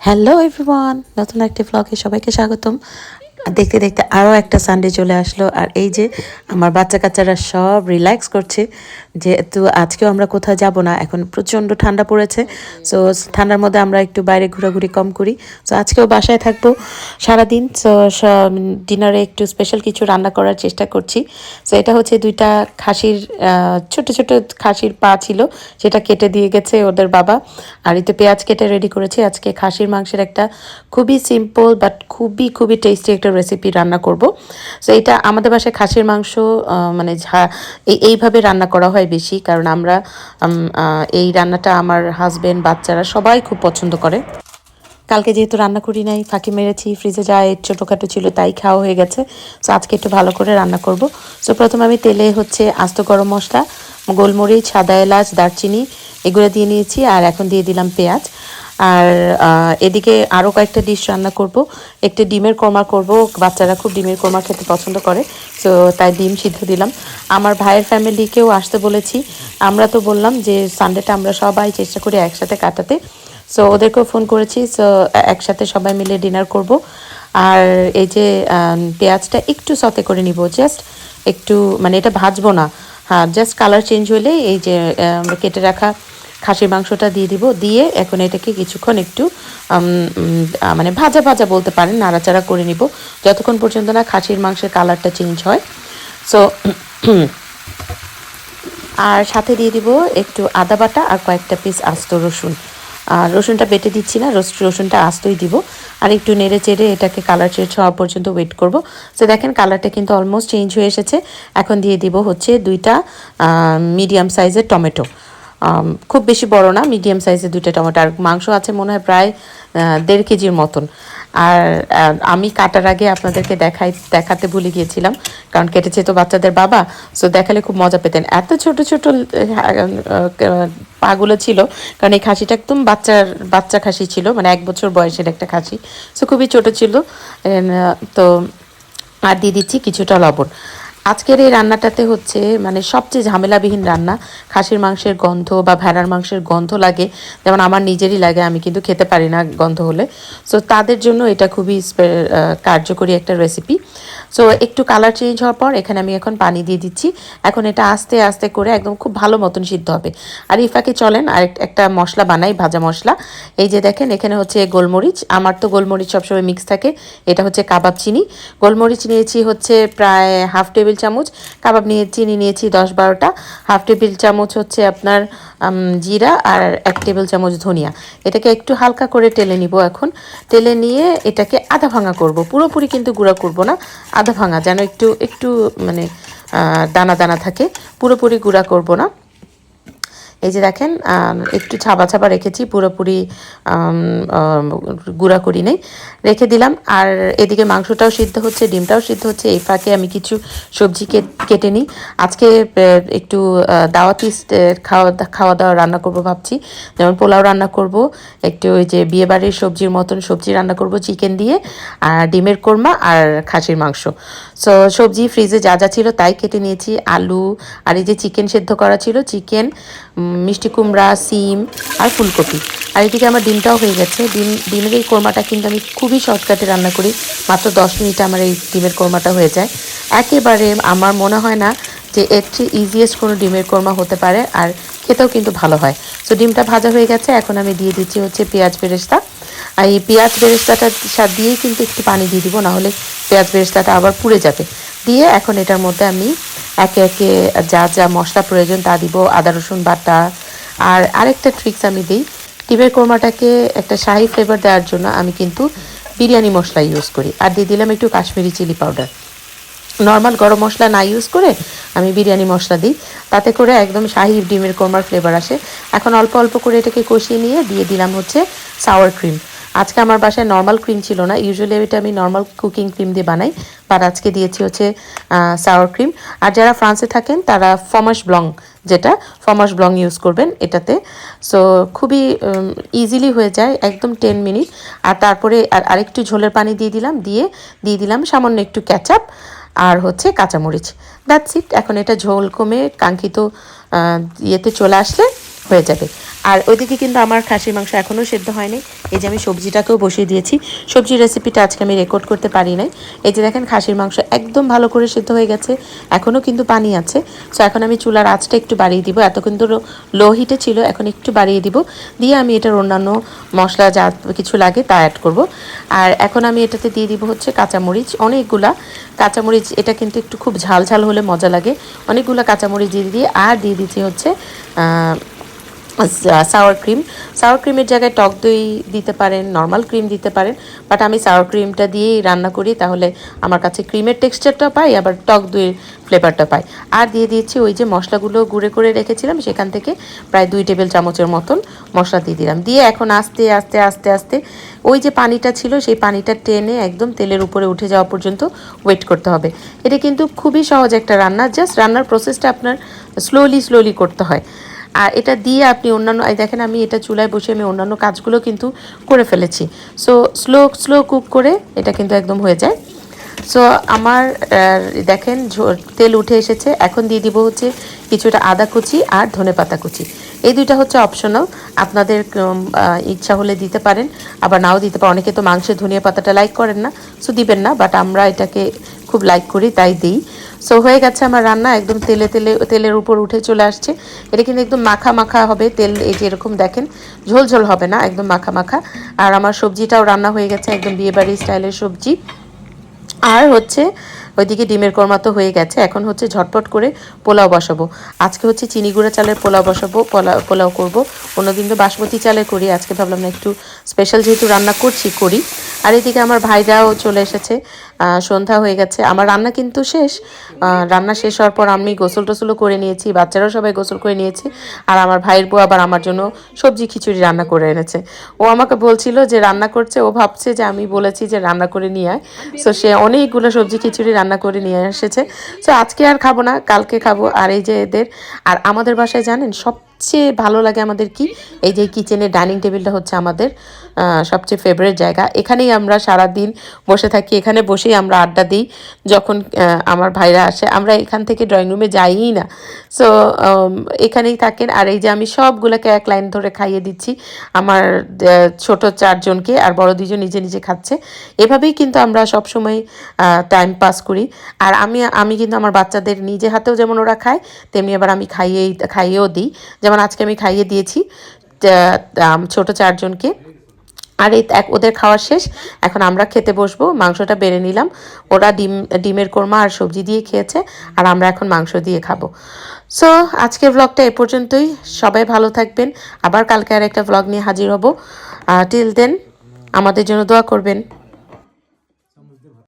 Hello everyone নতুন একটি ব্লগে সবাইকে স্বাগতম। দেখতে দেখতে আরও একটা সানডে চলে আসলো। আর এই যে আমার বাচ্চা কাচ্চারা সব রিল্যাক্স করছে যেহেতু আজকেও আমরা কোথাও যাব না, এখন প্রচণ্ড ঠান্ডা পড়েছে। সো ঠান্ডার মধ্যে আমরা একটু বাইরে ঘোরাঘুরি কম করি। সো আজকেও বাসায় থাকব সারাদিন। সো ডিনারে একটু স্পেশাল কিছু রান্না করার চেষ্টা করছি। সো এটা হচ্ছে দুইটা খাসির ছোট ছোট খাসির পা ছিল, সেটা কেটে দিয়ে গেছে ওদের বাবা। আর এতে পেঁয়াজ কেটে রেডি করেছি। আজকে খাসির মাংসের একটা খুবই সিম্পল বাট খুবই খুবই টেস্টি একটা রেসিপি রান্না করব। সো এটা আমাদের বাসায় খাসির মাংস মানে এইভাবে রান্না করা হয় বেশি। কারণ আমরা এই রান্নাটা আমার হাজবেন্ড বাচ্চারা সবাই খুব পছন্দ করে। কালকে যেহেতু রান্না করি নাই, ফাঁকি মেরেছি ফ্রিজে যা ছোটোখাটো ছিল তাই খাওয়া হয়ে গেছে। সো আজকে একটু ভালো করে রান্না করব। সো প্রথমে আমি তেলে হচ্ছে আস্ত গরম মশলা, গোলমরিচ, সাদা এলাচ, দারচিনি, এগুলো দিয়ে নিয়েছি। আর এখন দিয়ে দিলাম পেঁয়াজ। আর এদিকে আরও কয়েকটা ডিশ রান্না করব। একটু ডিমের কোরমা করব। বাচ্চারা খুব ডিমের কোরমা খেতে পছন্দ করে সো তাই ডিম সিদ্ধ দিলাম। আমার ভাইয়ের ফ্যামিলিকেও আসতে বলেছি। আমরা তো বললাম যে সানডেটা আমরা সবাই চেষ্টা করি একসাথে কাটাতে। সো ওদেরকেও ফোন করেছি। সো একসাথে সবাই মিলে ডিনার করব। আর এই যে পেঁয়াজটা একটু সতে করে নিব। জাস্ট একটু মানে এটা ভাজবো না। হ্যাঁ জাস্ট কালার চেঞ্জ হলে এই যে কেটে রাখা খাসির মাংসটা দিয়ে দিব। দিয়ে এখন এটাকে কিছুক্ষণ একটু মানে ভাজা ভাজা বলতে পারেন, নাড়াচাড়া করে নিব। যতক্ষণ পর্যন্ত না খাসির মাংসের কালারটা চেঞ্জ হয়। সো আর সাথে দিয়ে দিব একটু আদা বাটা আর কয়েকটা পিস আস্ত রসুন। আর রসুনটা বেটে দিচ্ছি না রস- রসুনটা আস্তই দিব। আর একটু নেড়ে চেড়ে এটাকে কালার চেঞ্জ হওয়া পর্যন্ত ওয়েট করব। সো দেখেন কালারটা কিন্তু অলমোস্ট চেঞ্জ হয়ে এসেছে। এখন দিয়ে দিব হচ্ছে দুইটা মিডিয়াম সাইজের টমেটো। খুব বেশি বড় না মিডিয়াম সাইজের দুইটা টমেটো। আর মাংস আছে মনে হয় প্রায় দেড় কেজির মতন। আর আমি কাটার আগে আপনাদেরকে দেখাই, দেখাতে ভুলে গিয়েছিলাম, কারণ কেটেছে তো বাচ্চাদের বাবা সো দেখালে খুব মজা পেতেন। এত ছোট ছোট পাগুলো ছিল, কারণ এই খাসিটা একদম বাচ্চার, বাচ্চা খাসি ছিল মানে এক বছর বয়সের একটা খাসি। সো খুবই ছোট ছিল তো, আর দিয়ে দিচ্ছি কিছুটা লবণ। আজকের এই রান্নাটাতে হচ্ছে মানে সবচেয়ে ঝামেলাবিহীন রান্না, খাসির মাংসের গন্ধ বা ভেড়ার মাংসের গন্ধ লাগে। যেমন আমার নিজেরই লাগে, আমি কিন্তু খেতে পারি না গন্ধ হলে। সো তাদের জন্য এটা খুবই কার্যকরী একটা রেসিপি সো একটু কালার চেঞ্জ হওয়ার পর এখানে আমি এখন পানি দিয়ে দিচ্ছি। এখন এটা আস্তে আস্তে করে একদম খুব ভালো মতন সিদ্ধ হবে। আর ইফাকে চলেন, আর একটা মশলা বানাই, ভাজা মশলা। এই যে দেখেন, এখানে হচ্ছে গোলমরিচ। আমার তো গোলমরিচ সবসময় মিক্স থাকে। এটা হচ্ছে কাবাব চিনি। গোলমরিচ নিয়েছি হচ্ছে প্রায় হাফ টেবিল চামচ। কাবাব নিয়ে, চিনি নিয়েছি দশ বারোটা। হাফ টেবিল চামচ হচ্ছে আপনার জিরা আর এক টেবিল চামচ ধনিয়া। এটাকে একটু হালকা করে টেলে নিব এখন। টেলে নিয়ে এটাকে আধা ভাঙা করব। পুরোপুরি কিন্তু গুঁড়া করব না। আধা ভাঙা যেন একটু একটু মানে দানা দানা থাকে। পুরোপুরি গুঁড়া করব না। এই যে দেখেন একটু ছাপা ছাপা রেখেছি, পুরোপুরি গুঁড়া করি নেই, রেখে দিলাম। আর এদিকে মাংসটাও সিদ্ধ হচ্ছে, ডিমটাও সিদ্ধ হচ্ছে, এই ফাঁকে আমি কিছু সবজি কেটে নিই। আজকে একটু দাওয়াতি খাওয়া খাওয়া দাওয়া রান্না করব ভাবছি। যেমন পোলাও রান্না করব, একটু ওই যে বিয়েবাড়ির সবজির মতন সবজি রান্না করব চিকেন দিয়ে, আর ডিমের কোরমা আর খাসির মাংস। সো, সবজি, ফ্রিজে যা যা ছিল তাই কেটে নিয়েছি, আলু, আর এই যে চিকেন সেদ্ধ করা ছিল, চিকেন মিষ্টি কুমড়া, সিম আর ফুলকপি। আর এদিকে আমার ডিমটাও হয়ে গেছে। ডিম, ডিমের এই কোরমাটা কিন্তু আমি খুবই শর্টকাটে রান্না করি। মাত্র দশ মিনিটে আমার এই ডিমের কোরমাটা হয়ে যায়। একেবারে আমার মনে হয় না যে এর চেয়ে ইজিয়েস্ট কোনো ডিমের কোরমা হতে পারে আর খেতেও কিন্তু ভালো হয়। সো ডিমটা ভাজা হয়ে গেছে। এখন আমি দিয়ে দিচ্ছি হচ্ছে পেঁয়াজ বেরেস্তা। আর এই পেঁয়াজ বেরেস্তাটার সাথে দিয়েই কিন্তু একটু পানি দিয়ে দিব, নাহলে পেঁয়াজ বেরেস্তাটা আবার পুড়ে যাবে। দিয়ে এখন এটার মধ্যে আমি একে একে যা যা মশলা প্রয়োজন তা দিব, আদা, রসুন, বাটা। আর আরেকটা ট্রিক্স আমি দিই ডিমের কোরমাটাকে একটা শাহি ফ্লেভার দেওয়ার জন্য আমি কিন্তু বিরিয়ানি মশলা ইউজ করি। আর দিয়ে দিলাম একটু কাশ্মীরি চিলি পাউডার নর্মাল গরম মশলা না ইউজ করে আমি বিরিয়ানি মশলা দিই, তাতে করে একদম শাহি ডিমের কোরমার ফ্লেভার আসে। এখন অল্প অল্প করে এটাকে কষিয়ে নিয়ে দিয়ে দিলাম হচ্ছে সাওয়ার ক্রিম আজকে আমার বাসায় নর্মাল ক্রিম ছিল না। ইউজুয়ালি এটা আমি নর্মাল কুকিং ক্রিম দিয়ে বানাই বাট আজকে দিয়েছি হচ্ছে সাওয়ার ক্রিম আর যারা ফ্রান্সে থাকেন, তারা ফমাস ব্লং যেটা ফমাস ব্লং ইউজ করবেন এটাতে। সো খুবই ইজিলি হয়ে যায়, একদম টেন মিনিট আর তারপরে আর আরেকটু ঝোলের পানি দিয়ে দিলাম, দিয়ে দিয়ে দিলাম সামান্য একটু ক্যাচাপ আর হচ্ছে কাঁচামরিচ। দ্যাটস ইট এখন এটা ঝোল কমে কাঙ্ক্ষিত ইয়েতে চলে আসলে হয়ে যাবে। আর ওইদিকে কিন্তু আমার খাসির মাংস এখনও সেদ্ধ হয়নি। এই যে আমি সবজিটাকেও বসিয়ে দিয়েছি। সবজির রেসিপিটা আজকে আমি রেকর্ড করতে পারি নাই। এই যে দেখেন, খাসির মাংস একদম ভালো করে সেদ্ধ হয়ে গেছে। এখনও কিন্তু পানি আছে। সো এখন আমি চুলার আঁচটা একটু বাড়িয়ে দিব। এত কিন্তু লো হিটে ছিল, এখন একটু বাড়িয়ে দিব। দিয়ে আমি এটার অন্যান্য মশলা যা কিছু লাগে তা অ্যাড করব। আর এখন আমি এটাতে দিয়ে দিব হচ্ছে কাঁচামরিচ, অনেকগুলা। কাঁচামরিচ, এটা কিন্তু একটু খুব ঝাল ঝাল হলে মজা লাগে। অনেকগুলো কাঁচামরিচ দিয়ে দিয়ে, আর দিয়ে দিচ্ছি হচ্ছে সাওয়ার ক্রিম সাওয়ার ক্রিমের জায়গায় টক দই দিতে পারেন নর্মাল ক্রিম দিতে পারেন বাট আমি সাওয়ার ক্রিমটা দিয়েই রান্না করি, তাহলে আমার কাছে ক্রিমের টেক্সচারটা পাই, আবার টক দইয়ের ফ্লেভারটা পাই। আর দিয়ে দিয়েছি ওই যে মশলাগুলো গুঁড়ে করে রেখেছিলাম, সেখান থেকে প্রায় দুই টেবিল চামচের মতন মশলা দিয়ে দিলাম। দিয়ে এখন আস্তে আস্তে আস্তে আস্তে ওই যে পানিটা ছিল, সেই পানিটা টেনে একদম তেলের উপরে উঠে যাওয়া পর্যন্ত ওয়েট করতে হবে। এটা কিন্তু খুবই সহজ একটা রান্না জাস্ট রান্নার প্রসেসটা আপনার স্লোলি স্লোলি করতে হয়। আর এটা দিয়ে আপনি অন্যান্য দেখেন আমি এটা চুলায় বসে আমি অন্যান্য কাজগুলো কিন্তু করে ফেলেছি। সো স্লো স্লো কুক করে এটা কিন্তু একদম হয়ে যায়। সো আমার দেখেন তেল উঠে এসেছে। এখন দিয়ে দিব হচ্ছে কিছুটা আদা কুচি আর ধনে পাতা কুচি। এই দুইটা হচ্ছে অপশনাল আপনাদের ইচ্ছা হলে দিতে পারেন, আবার নাও দিতে পারেন। অনেকে তো মাংসে ধনিয়া পাতাটা লাইক করেন না সো দিবেন না বাট আমরা এটাকে খুব লাইক করি, তাই দিই। সো হয়ে গেছে আমার রান্না, একদম তেলে তেলে, তেলের উপর উঠে চলে আসছে। এটা কিন্তু একদম মাখা মাখা হবে, তেল এই যে এরকম দেখেন, ঝোল ঝোল হবে না, একদম মাখা মাখা। আর আমার সবজিটাও রান্না হয়ে গেছে, একদম বিয়েবাড়ি স্টাইলের সবজি। আর হচ্ছে ওইদিকে ডিমের কর্মা তো হয়ে গেছে, এখন হচ্ছে ঝটপট করে পোলাও বসাবো। আজকে হচ্ছে চিনি গুঁড়া চালের পোলাও বসাবো পোলাও পোলাও করব। অন্যদিন তো বাসমতি চালে করি, আজকে ভাবলাম না একটু স্পেশাল যেহেতু রান্না করছি, করি। আর এদিকে আমার ভাইরাও চলে এসেছে সন্ধ্যা হয়ে গেছে। আমার রান্না কিন্তু শেষ রান্না শেষ হওয়ার পর আমি গোসল টোসলও করে নিয়েছি, বাচ্চারাও সবাই গোসল করে নিয়েছি। আর আমার ভাইয়ের বউ আবার আমার জন্য সবজি খিচুড়ি রান্না করে এনেছে। ও আমাকে বলছিল যে রান্না করছে, ও ভাবছে যে আমি বলেছি যে রান্না করে নিয়ে আয়। সো সে অনেকগুলো সবজি খিচুড়ি রান্না করে নিয়ে এসেছে। তো আজকে আর খাব না, কালকে খাব। আর এই যে এদের, আর আমাদের বাসায় জানেন সবচেয়ে ভালো লাগে আমাদের কি? এই যে কিচেনের ডাইনিং টেবিলটা হচ্ছে আমাদের সবচেয়ে ফেভারিট জায়গা। এখানেই আমরা সারা দিন বসে থাকি। এখানে বসেই আমরা আড্ডা দিই। যখন আমার ভাইরা আসে, আমরা এখান থেকে ড্রয়িং রুমে যাইই না। সো এখানেই থাকেন। আর এই যে আমি সবগুলোকে এক লাইন ধরে খাইয়ে দিচ্ছি। আমার ছোট চারজনকে আর বড় দুজন নিজে নিজে খাচ্ছে। এভাবেই কিন্তু আমরা সবসময় টাইম পাস করি। আর আমি আমি কিন্তু আমার বাচ্চাদের নিজে হাতেও যেমন ওরা খায়, তেমনি আবার আমি খাইয়েই, খাইয়েও দিই। যেমন আজকে আমি খাইয়ে দিয়েছি ছোট চারজনকে। আর এই এক, ওদের খাওয়া শেষ। এখন আমরা খেতে বসবো। মাংসটা বেড়ে নিলাম। ওরা ডিম, ডিমের কোরমা আর সবজি দিয়ে খেয়েছে, আর আমরা এখন মাংস দিয়ে খাব। সো আজকের ব্লগটা এ পর্যন্তই। সবাই ভালো থাকবেন। আবার কালকে আর একটা ব্লগ নিয়ে হাজির হব। টিল দেন আমাদের জন্য দোয়া করবেন।